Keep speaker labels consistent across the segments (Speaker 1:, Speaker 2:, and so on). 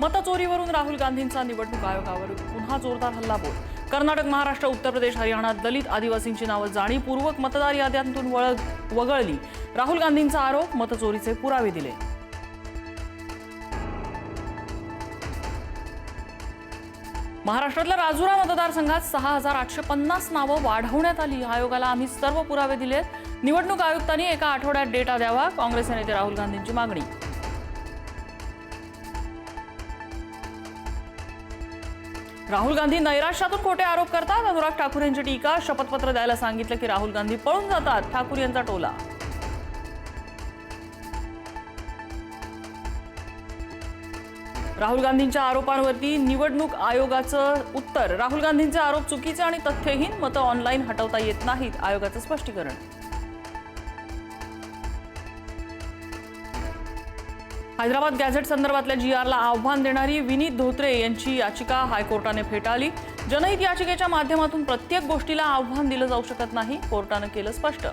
Speaker 1: मतचोरीवरून राहुल गांधींचा निवडणूक आयोगावर पुन्हा जोरदार हल्लाबोल. कर्नाटक महाराष्ट्र उत्तर प्रदेश हरियाणा दलित आदिवासींची नावं जाणीवपूर्वक मतदार याद्यांतून वळ वगळली. राहुल गांधींचा आरोप मतचोरीचे पुरावे दिले. महाराष्ट्रातल्या राजुरा मतदारसंघात सहा हजार आठशे पन्नास नावं वाढवण्यात आली. आयोगाला आम्ही सर्व पुरावे दिलेत. निवडणूक आयुक्तांनी एका आठवड्यात डेटा द्यावा काँग्रेस नेते राहुल गांधींची मागणी. राहुल गांधी नैराश्यातून खोटे आरोप करतात. अनुराग ठाकूर यांची टीका शपथपत्र द्यायला सांगितलं की राहुल गांधी पळून जातात. ठाकूर यांचा टोला. राहुल गांधींच्या आरोपांवरती निवडणूक आयोगाचं उत्तर. राहुल गांधींचे आरोप चुकीचे आणि तथ्यहीन मतं ऑनलाईन हटवता येत नाहीत आयोगाचं स्पष्टीकरण. हैदराबाद गॅझेट संदर्भातल्या जी आरला आव्हान देणारी विनीत धोत्रे यांची याचिका हायकोर्टाने फेटाळली. जनहित याचिकेच्या माध्यमातून प्रत्येक गोष्टीला आव्हान दिलं जाऊ शकत नाही कोर्टानं केलं स्पष्ट.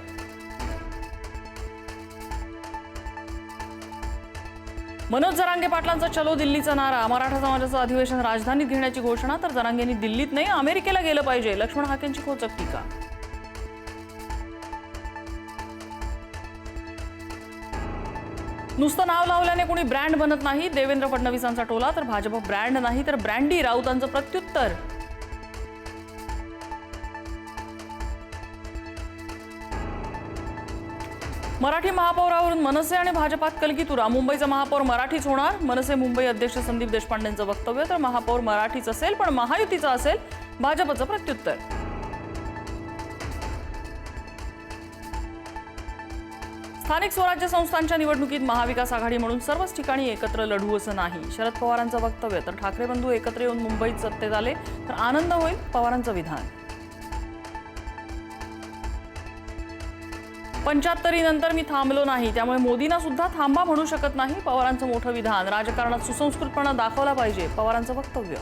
Speaker 1: मनोज जरांगे पाटलांचा चलो दिल्लीचा नारा मराठा समाजाचं अधिवेशन राजधानीत घेण्याची घोषणा तर जरांगेंनी दिल्लीत नाही अमेरिकेला गेलं पाहिजे. लक्ष्मण हाकेंची खोचक टीका. नुसतं नाव लावल्याने कोणी ब्रँड बनत नाही. देवेंद्र फडणवीसांचा टोला तर भाजप ब्रँड नाही तर ब्रँडी राऊतांचं प्रत्युत्तर. मराठी महापौरावरून मनसे आणि भाजपात कलगीतुरा. मुंबईचा महापौर मराठीच होणार. मनसे मुंबई अध्यक्ष संदीप देशपांडेंचं वक्तव्य तर महापौर मराठीच असेल पण महायुतीचं असेल भाजपचं प्रत्युत्तर. स्थानिक स्वराज्य संस्थांच्या निवडणुकीत महाविकास आघाडी म्हणून सर्वच ठिकाणी एकत्र लढू असं नाही. शरद पवारांचं वक्तव्य तर ठाकरे बंधू एकत्र येऊन मुंबईत सत्तेत आले तर आनंद होईल पवारांचं विधान. पंच्याहत्तरीनंतर मी थांबलो नाही त्यामुळे मोदींना सुद्धा थांबा म्हणू शकत नाही पवारांचं मोठं विधान. राजकारणात सुसंस्कृतपणा दाखवला पाहिजे पवारांचं वक्तव्य.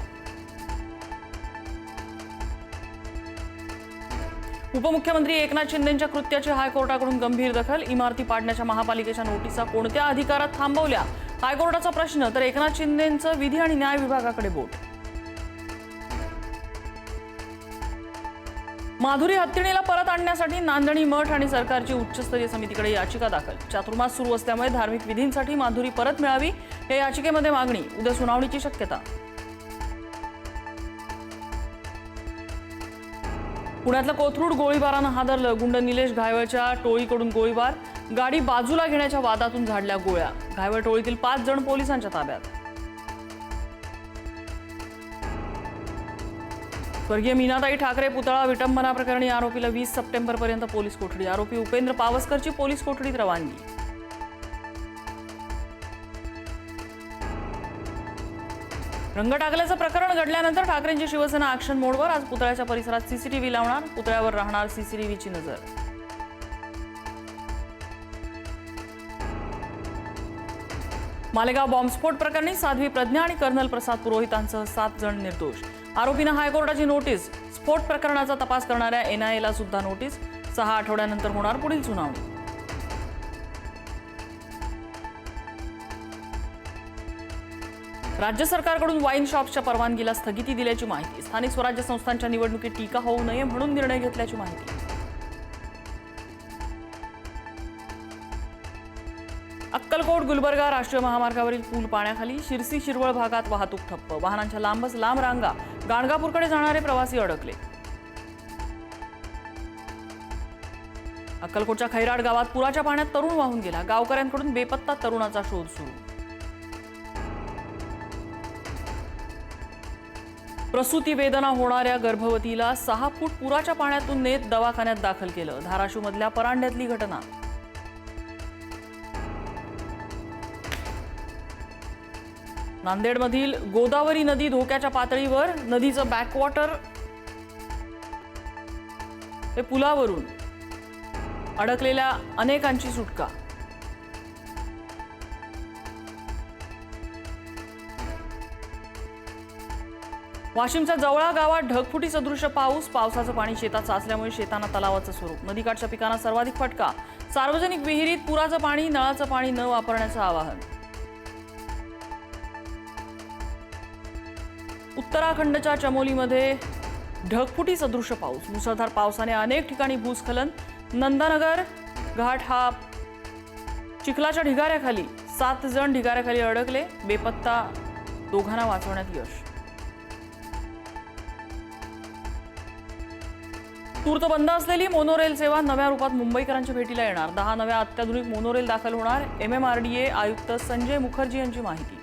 Speaker 1: उपमुख्यमंत्री एकनाथ शिंदेच्या कृत्याची हायकोर्टाकडून गंभीर दखल इमारती पाडण्याच्या महापालिकेच्या नोटिसा कोणत्या अधिकारात थांबवल्या? हायकोर्टाचा प्रश्न तर एकनाथ शिंदेचं विधी आणि न्याय विभागाकडे बोट. माधुरी हत्तीणीला परत आणण्यासाठी नांदणी मठ आणि सरकारची उच्चस्तरीय समितीकडे याचिका दाखल. चातुर्मास सुरू असल्यामुळे धार्मिक विधींसाठी माधुरी परत मिळावी या याचिकेमध्ये मागणी. उद्या सुनावणीची शक्यता. पुण्यातलं कोथरूड गोळीबारानं हादरलं. गुंड निलेश घायवळच्या टोळीकडून गोळीबार. गाडी बाजूला घेण्याच्या वादातून झाडल्या गोळ्या. घायवळ टोळीतील पाच जण पोलिसांच्या ताब्यात. स्वर्गीय मीनाताई ठाकरे पुतळा विटंबना प्रकरणी आरोपीला वीस सप्टेंबरपर्यंत पोलीस कोठडी. आरोपी उपेंद्र पावसकरची पोलीस कोठडीत रवानगी. रंग टाकल्याचं प्रकरण घडल्यानंतर ठाकरेंची शिवसेना ऍक्शन मोडवर आज पुतळ्याच्या परिसरात सीसीटीव्ही लावणार पुतळ्यावर राहणार सीसीटीव्हीची नजर. मालेगाव बॉम्बस्फोट प्रकरणी साध्वी प्रज्ञा आणि कर्नल प्रसाद पुरोहितांसह सात जण निर्दोष. आरोपींना हायकोर्टाची नोटीस. स्फोट प्रकरणाचा तपास करणाऱ्या एनआयएला सुद्धा नोटीस. सहा आठवड्यानंतर होणार पुढील सुनावणी. राज्य सरकारकडून वाईन शॉप्सच्या परवानगीला स्थगिती दिल्याची माहिती. स्थानिक स्वराज्य संस्थांच्या निवडणुकीत टीका होऊ नये म्हणून निर्णय घेतल्याची माहिती. अक्कलकोट गुलबर्गा राष्ट्रीय महामार्गावरील पूल पाण्याखाली शिरसी शिरवळ भागात वाहतूक ठप्प. वाहनांच्या लांबच लांब रांगा. गाणगापूरकडे जाणारे प्रवासी अडकले. अक्कलकोटच्या खैराड गावात पुराच्या पाण्यात तरुण वाहून गेला. गावकऱ्यांकडून बेपत्ता तरुणाचा शोध सुरू. प्रसूती वेदना होणाऱ्या गर्भवतीला सहा फूट पुराच्या पाण्यातून नेत दवाखान्यात दाखल केलं. धाराशिवमधल्या परांड्यातली घटना. नांदेडमधील गोदावरी नदी धोक्याच्या पातळीवर नदीचं बॅकवॉटर हे पुलावरून अडकलेल्या अनेकांची सुटका. वाशिमच्या जवळा गावात ढगफुटी सदृश पाऊस पावसाचं पाणी शेतात साचल्यामुळे शेतांना तलावाचं स्वरूप. नदीकाठच्या पिकांना सर्वाधिक फटका. सार्वजनिक विहिरीत पुराचं पाणी नळाचं पाणी न वापरण्याचं आवाहन. उत्तराखंडच्या चमोलीमध्ये ढगफुटी सदृश पाऊस. मुसळधार पावसाने अनेक ठिकाणी भूस्खलन. नंदानगर घाट हा चिखलाच्या ढिगाऱ्याखाली सात जण ढिगाऱ्याखाली अडकले. बेपत्ता दोघांना वाचवण्यात यश. तूर्त बंद असलेली मोनोरेल सेवा नव्या रूपात मुंबईकरांच्या भेटीला येणार. दहा नव्या अत्याधुनिक मोनोरेल दाखल होणार. M M R D A आयुक्त संजय मुखर्जी यांची माहिती.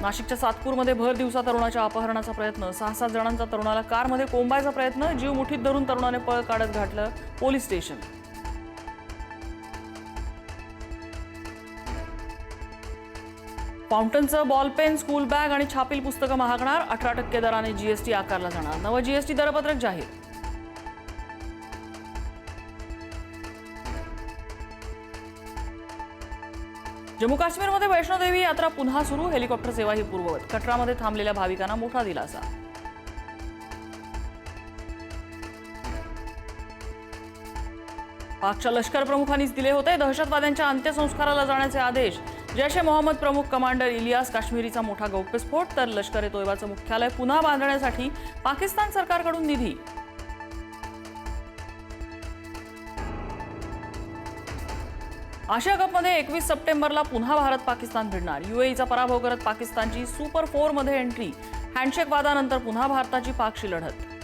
Speaker 1: नाशिकच्या सातपूरमध्ये भर दिवसा तरुणाच्या अपहरणाचा प्रयत्न. सहा सात जणांचा तरुणाला कारमध्ये कोंबायचा प्रयत्न. जीव मुठीत धरून तरुणाने पळ काढत घातलं पोलीस स्टेशन. फाउंटनचं बॉलपेन स्कूल बॅग आणि छापील पुस्तकं महागणार. अठरा टक्के दराने जीएसटी आकारला जाणार. नवं जीएसटी दरपत्रक जाहीर. जम्मू काश्मीरमध्ये वैष्णोदेवी यात्रा पुन्हा सुरू. हेलिकॉप्टर सेवा ही पूर्ववत. कटरामध्ये थांबलेल्या भाविकांना मोठा दिलासा. पाकच्या लष्कर प्रमुखांनीच दिले होते. दहशतवाद्यांच्या अंत्यसंस्काराला जाण्याचे आदेश. जैश ए मोहम्मद प्रमुख कमांडर इलियास काश्मीरीचा मोठा गौप्यस्फोट तर लष्कर ए तोयबाचं मुख्यालय पुन्हा बांधण्यासाठी पाकिस्तान सरकारकडून निधी. आशिया कपमध्ये एकवीस सप्टेंबरला पुन्हा भारत पाकिस्तान भिडणार. युएईचा पराभव करत पाकिस्तानची सुपर फोरमध्ये एंट्री. हँडशेक वादानंतर पुन्हा भारताची पाकशी लढत.